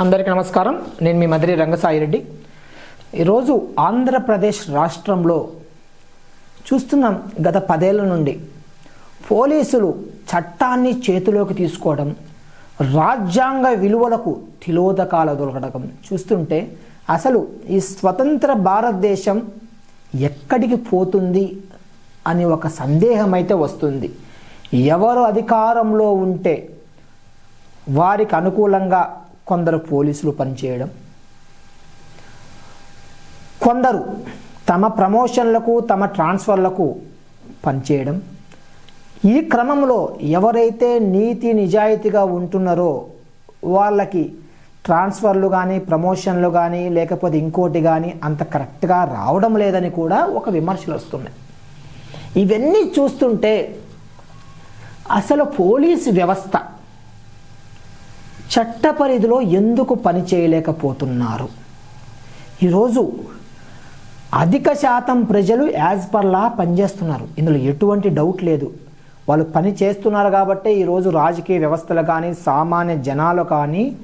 అందరికీ నమస్కారం. నేను మీ మధురి రంగసాయి రెడ్డి ఈరోజు ఆంధ్రప్రదేశ్ రాష్ట్రంలో చూస్తున్నాం గత పదేళ్ళ నుండి పోలీసులు చట్టాన్ని చేతిలోకి తీసుకోవడం రాజ్యాంగ విలువలకు తిలోదకాల దొరకడం చూస్తుంటే అసలు ఈ స్వతంత్ర భారతదేశం ఎక్కడికి పోతుంది అని ఒక సందేహం అయితే వస్తుంది. ఎవరు అధికారంలో ఉంటే వారికి అనుకూలంగా కొందరు పోలీసులు పనిచేయడం. కొందరు తమ ప్రమోషన్లకు తమ ట్రాన్స్ఫర్లకు పనిచేయడం. ఈ క్రమంలో ఎవరైతే నీతి నిజాయితీగా ఉంటున్నారో వాళ్ళకి ట్రాన్స్ఫర్లు కానీ ప్రమోషన్లు కానీ లేకపోతే ఇంకోటి కానీ అంత కరెక్ట్గా రావడం లేదని కూడా ఒక విమర్శలు వస్తున్నాయి. ఇవన్నీ చూస్తుంటే అసలు పోలీసు వ్యవస్థ చట్ట పరిధిలో ఎందుకు పని చేయలేకపోతున్నారు? ఈరోజు అధిక శాతం ప్రజలు యాజ్ పర్ లా పనిచేస్తున్నారు. ఇందులో ఎటువంటి డౌట్ లేదు. వాళ్ళు పని చేస్తున్నారు కాబట్టే ఈరోజు రాజకీయ వ్యవస్థలు కానీ సామాన్య జనాలు కానీ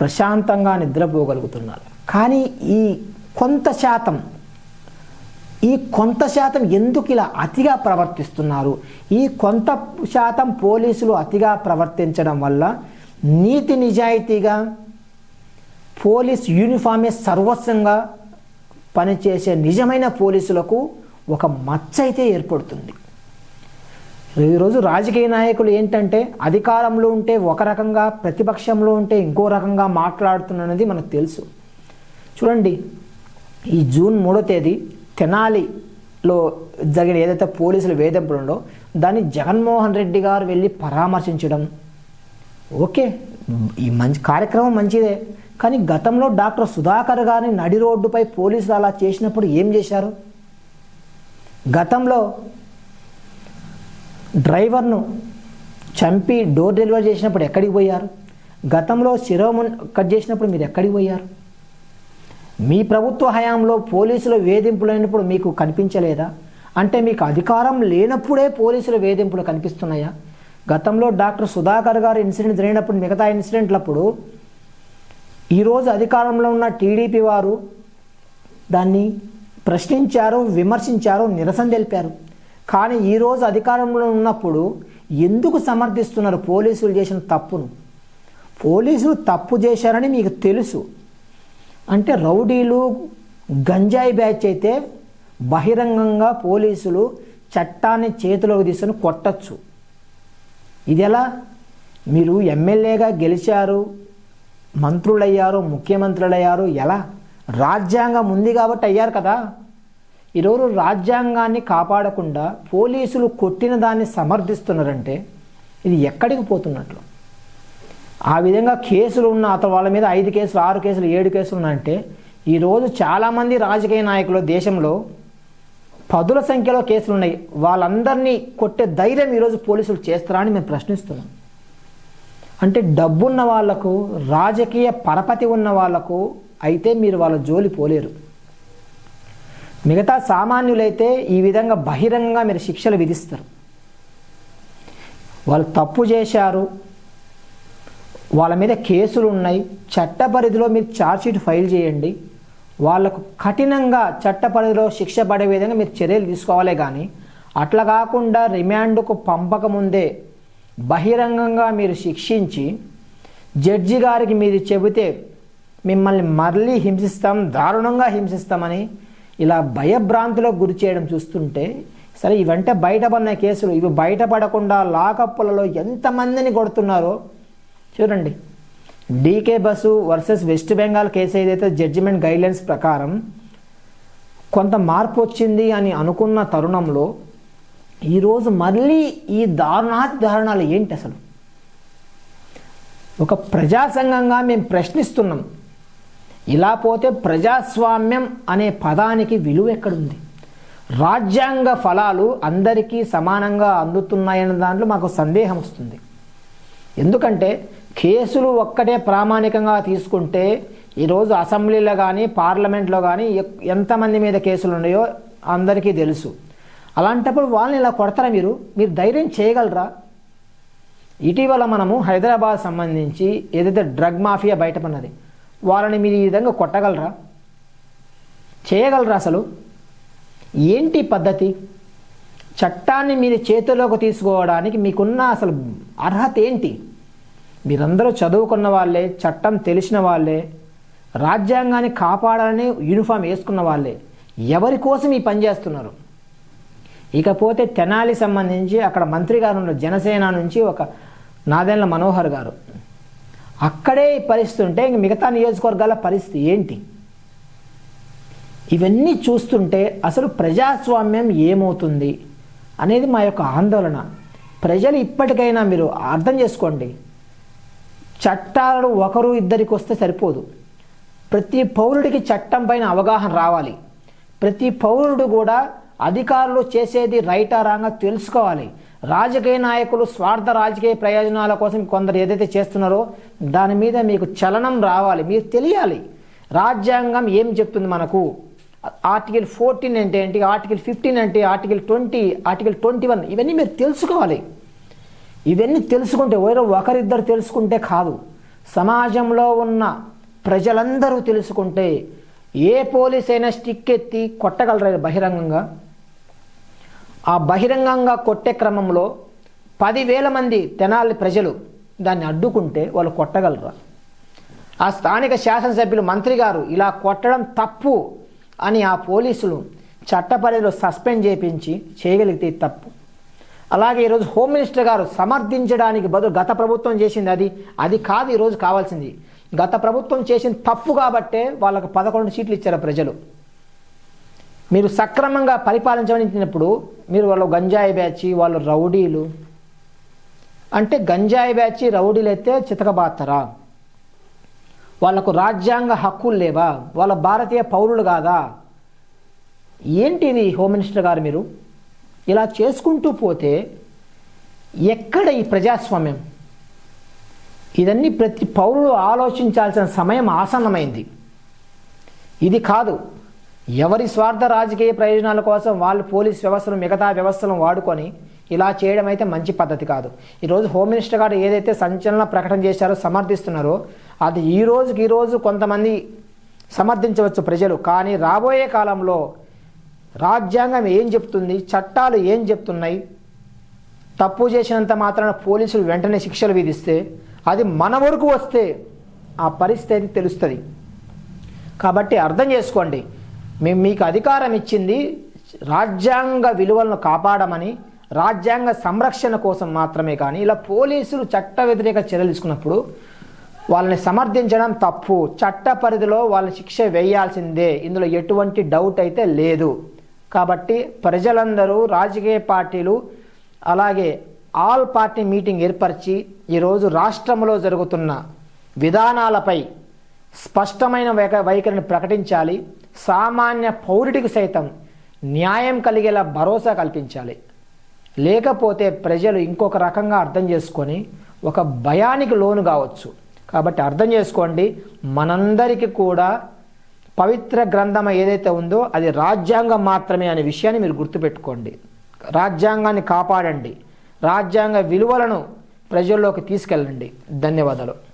ప్రశాంతంగా నిద్రపోగలుగుతున్నారు. కానీ ఈ కొంత శాతం ఈ కొంత శాతం ఎందుకు ఇలా అతిగా ప్రవర్తిస్తున్నారు? ఈ కొంత శాతం పోలీసులు అతిగా ప్రవర్తించడం వల్ల నీతి నిజాయితీగా పోలీస్ యూనిఫామే సర్వస్వంగా పనిచేసే నిజమైన పోలీసులకు ఒక మచ్చ అయితే ఏర్పడుతుంది ఈరోజు రాజకీయ నాయకులు ఏంటంటే అధికారంలో ఉంటే ఒక రకంగా ప్రతిపక్షంలో ఉంటే ఇంకో రకంగా మాట్లాడుతున్నది మనకు తెలుసు. చూడండి ఈ జూన్ మూడో తేదీ తెనాలిలో జరిగిన ఏదైతే పోలీసుల వేధింపులు ఉందో దాన్ని జగన్మోహన్ రెడ్డి గారు వెళ్ళి పరామర్శించడం ఓకే. ఈ మంచి కార్యక్రమం మంచిదే. కానీ గతంలో డాక్టర్ సుధాకర్ గారిని నడి రోడ్డుపై పోలీసులు అలా చేసినప్పుడు ఏం చేశారు? గతంలో డ్రైవర్ను చంపి డోర్ డెలివరీ చేసినప్పుడు ఎక్కడికి పోయారు? గతంలో శిరోమన్ కట్ చేసినప్పుడు మీరు ఎక్కడికి పోయారు? మీ ప్రభుత్వ హయాంలో పోలీసుల వేధింపులు అయినప్పుడు మీకు కనిపించలేదా? అంటే మీకు అధికారం లేనప్పుడే పోలీసుల వేధింపులు కనిపిస్తున్నాయా? గతంలో డాక్టర్ సుధాకర్ గారు ఇన్సిడెంట్ జరిగినప్పుడు మిగతా ఇన్సిడెంట్లప్పుడు ఈరోజు అధికారంలో ఉన్న టీడీపీ వారు దాన్ని ప్రశ్నించారు విమర్శించారు నిరసన తెలిపారు. కానీ ఈరోజు అధికారంలో ఉన్నప్పుడు ఎందుకు సమర్థిస్తున్నారు పోలీసులు చేసిన తప్పును? పోలీసులు తప్పు చేశారని మీకు తెలుసు. అంటే రౌడీలు గంజాయి బ్యాచ్ అయితే బహిరంగంగా పోలీసులు చట్టాన్ని చేతిలోకి తీసుకొని కొట్టచ్చు. ఇది ఎలా మీరు ఎమ్మెల్యేగా గెలిచారు మంత్రులయ్యారు ముఖ్యమంత్రులయ్యారు ఎలా? రాజ్యాంగం ఉంది కాబట్టి అయ్యారు కదా. ఈరోజు రాజ్యాంగాన్ని కాపాడకుండా పోలీసులు కొట్టిన దాన్ని సమర్థిస్తున్నారంటే ఇది ఎక్కడికి పోతున్నట్లు? ఆ విధంగా కేసులు ఉన్న అతను వాళ్ళ మీద ఐదు కేసులు ఆరు కేసులు ఏడు కేసులు ఉన్నాయంటే ఈరోజు చాలామంది రాజకీయ నాయకులు దేశంలో పదుల సంఖ్యలో కేసులు ఉన్నాయి వాళ్ళందరినీ కొట్టే ధైర్యం ఈరోజు పోలీసులు చేస్తారా అని మేము ప్రశ్నిస్తున్నాం. అంటే డబ్బున్న వాళ్ళకు రాజకీయ పరపతి ఉన్న వాళ్ళకు అయితే మీరు వాళ్ళ జోలి పోలేరు. మిగతా సామాన్యులైతే ఈ విధంగా బహిరంగంగా మీరు శిక్షలు విధిస్తారు. వాళ్ళు తప్పు చేశారు. వాళ్ళ మీద కేసులు ఉన్నాయి చట్ట పరిధిలో మీరు ఛార్జ్షీట్ ఫైల్ చేయండి. వాళ్ళకు కఠినంగా చట్ట పరిధిలో శిక్ష పడే విధంగా మీరు చర్యలు తీసుకోవాలే కానీ అట్లా కాకుండా రిమాండ్కు పంపకముందే బహిరంగంగా మీరు శిక్షించి జడ్జి గారికి మీరు చెబితే మిమ్మల్ని మళ్ళీ హింసిస్తాం దారుణంగా హింసిస్తామని ఇలా భయభ్రాంతిలో గురి చేయడం చూస్తుంటే సరే ఇవంటే బయటపడిన కేసులు ఇవి బయటపడకుండా లాకప్పులలో ఎంతమందిని కొడుతున్నారో చూడండి. D K Basu versus West Bengal case ఏదైతే జడ్జిమెంట్ గైడ్లైన్స్ ప్రకారం కొంత మార్పు వచ్చింది అని అనుకున్న తరుణంలో ఈరోజు మళ్ళీ ఈ దారుణాతి దారుణాలు ఏంటి అసలు? ఒక ప్రజా సంఘంగా మేము ప్రశ్నిస్తున్నాం. ఇలా పోతే ప్రజాస్వామ్యం అనే పదానికి విలువ ఎక్కడుంది? రాజ్యాంగ ఫలాలు అందరికీ సమానంగా అందుతున్నాయన్న దాంట్లో మాకు సందేహం వస్తుంది. ఎందుకంటే కేసులు ఒక్కటే ప్రామాణికంగా తీసుకుంటే ఈరోజు అసెంబ్లీలో కానీ పార్లమెంట్లో కానీ ఎంతమంది మీద కేసులు ఉన్నాయో అందరికీ తెలుసు. అలాంటప్పుడు వాళ్ళని ఇలా కొడతారా మీరు? మీరు ధైర్యం చేయగలరా? ఇటీవల మనము హైదరాబాద్ సంబంధించి ఏదైతే డ్రగ్ మాఫియా బయటపడినది వాళ్ళని మీరు ఈ విధంగా కొట్టగలరా? చేయగలరా అసలు? ఏంటి పద్ధతి? చట్టాన్ని మీరు చేతిలోకి తీసుకోవడానికి మీకున్న అసలు అర్హత ఏంటి? మీరందరూ చదువుకున్న వాళ్ళే చట్టం తెలిసిన వాళ్ళే రాజ్యాంగాన్ని కాపాడాలని యూనిఫామ్ వేసుకున్న వాళ్ళే. ఎవరి కోసం ఈ పని చేస్తున్నారు? ఇకపోతే తెనాలి సంబంధించి అక్కడ మంత్రి గారు ఉన్న జనసేన నుంచి ఒక నాదెండ్ల మనోహర్ గారు. అక్కడే పరిస్థితి ఉంటే ఇంక మిగతా నియోజకవర్గాల పరిస్థితి ఏంటి? ఇవన్నీ చూస్తుంటే అసలు ప్రజాస్వామ్యం ఏమవుతుంది అనేది మా యొక్క ఆందోళన. ప్రజలు ఇప్పటికైనా మీరు అర్థం చేసుకోండి. చట్టాలను ఒకరు ఇద్దరికి వస్తే సరిపోదు. ప్రతి పౌరుడికి చట్టం పైన అవగాహన రావాలి. ప్రతి పౌరుడు కూడా అధికారులు చేసేది రైటా రాంగా తెలుసుకోవాలి. రాజకీయ నాయకులు స్వార్థ రాజకీయ ప్రయోజనాల కోసం కొందరు ఏదైతే చేస్తున్నారో దాని మీద మీకు చలనం రావాలి. మీరు తెలియాలి. రాజ్యాంగం ఏం చెప్తుంది మనకు? ఆర్టికల్ ఫోర్టీన్ అంటే ఏంటి? ఆర్టికల్ ఫిఫ్టీన్ అంటే article twenty article twenty one ఇవన్నీ మీరు తెలుసుకోవాలి. ఇవన్నీ తెలుసుకుంటే వేరే ఒకరిద్దరు తెలుసుకుంటే కాదు. సమాజంలో ఉన్న ప్రజలందరూ తెలుసుకుంటే ఏ పోలీస్ అయినా స్టిక్ ఎత్తి కొట్టగలరు బహిరంగంగా? ఆ బహిరంగంగా కొట్టే క్రమంలో పదివేల మంది తెనాలి ప్రజలు దాన్ని అడ్డుకుంటే వాళ్ళు కొట్టగలరా? ఆ స్థానిక శాసనసభ్యులు మంత్రి గారు ఇలా కొట్టడం తప్పు అని ఆ పోలీసులు చట్టపరిధిలో సస్పెండ్ చేయించి చేయగలిగితే తప్పు. అలాగే ఈరోజు హోమ్ మినిస్టర్ గారు సమర్థించడానికి బదులు గత ప్రభుత్వం చేసింది అది. అది కాదు ఈరోజు కావాల్సింది. గత ప్రభుత్వం చేసింది తప్పు కాబట్టే వాళ్ళకు పదకొండు సీట్లు ఇచ్చారు ప్రజలు. మీరు సక్రమంగా పరిపాలించవలసినప్పుడు మీరు వాళ్ళు గంజాయి బ్యాచి వాళ్ళు రౌడీలు. అంటే గంజాయి బ్యాచి రౌడీలు అయితే చితకబాతరా? వాళ్ళకు రాజ్యాంగ హక్కులు లేవా? వాళ్ళ భారతీయ పౌరులు కాదా? ఏంటిది హోమ్ మినిస్టర్ గారు మీరు? ఇలా చేసుకుంటూ పోతే ఎక్కడ ఈ ప్రజాస్వామ్యం? ఇదన్నీ ప్రతి పౌరుడు ఆలోచించాల్సిన సమయం ఆసన్నమైంది. ఇది కాదు ఎవరి స్వార్థ రాజకీయ ప్రయోజనాల కోసం వాళ్ళు పోలీస్ వ్యవస్థను మిగతా వ్యవస్థలను వాడుకొని ఇలా చేయడం అయితే మంచి పద్ధతి కాదు. ఈరోజు హోమ్ మినిస్టర్ గారు ఏదైతే సంచలన ప్రకటన చేశారో సమర్థిస్తున్నారో అది ఈ రోజుకి ఈరోజు కొంతమంది సమర్థించవచ్చు ప్రజలు. కానీ రాబోయే కాలంలో రాజ్యాంగం ఏం చెప్తుంది? చట్టాలు ఏం చెప్తున్నాయి? తప్పు చేసినంత మాత్రాన పోలీసులు వెంటనే శిక్షలు విధిస్తే అది మన వరకు వస్తే ఆ పరిస్థితి తెలుస్తుంది. కాబట్టి అర్థం చేసుకోండి. మేము మీకు అధికారం ఇచ్చింది రాజ్యాంగ విలువలను కాపాడమని రాజ్యాంగ సంరక్షణ కోసం మాత్రమే కానీ ఇలా పోలీసులు చట్ట వ్యతిరేక చర్యలు తీసుకున్నప్పుడు వాళ్ళని సమర్థించడం తప్పు. చట్ట పరిధిలో వాళ్ళని శిక్ష వేయాల్సిందే. ఇందులో ఎటువంటి డౌట్ అయితే లేదు. కాబట్టి ప్రజలందరూ రాజకీయ పార్టీలు అలాగే ఆల్ పార్టీ మీటింగ్ ఏర్పరిచి ఈరోజు రాష్ట్రంలో జరుగుతున్న విధానాలపై స్పష్టమైన వైఖ- వైఖరిని ప్రకటించాలి. సామాన్య పౌరుడికి సైతం న్యాయం కలిగేలా భరోసా కల్పించాలి. లేకపోతే ప్రజలు ఇంకొక రకంగా అర్థం చేసుకొని ఒక భయానికి లోను కావచ్చు. కాబట్టి అర్థం చేసుకోండి మనందరికీ కూడా పవిత్ర గ్రంథం ఏదైతే ఉందో అది రాజ్యాంగం మాత్రమే అనే విషయాన్ని మీరు గుర్తుపెట్టుకోండి. రాజ్యాంగాన్ని కాపాడండి. రాజ్యాంగ విలువలను ప్రజల్లోకి తీసుకెళ్ళండి. ధన్యవాదాలు.